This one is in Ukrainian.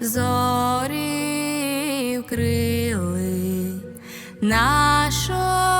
зорі вкрили нашого.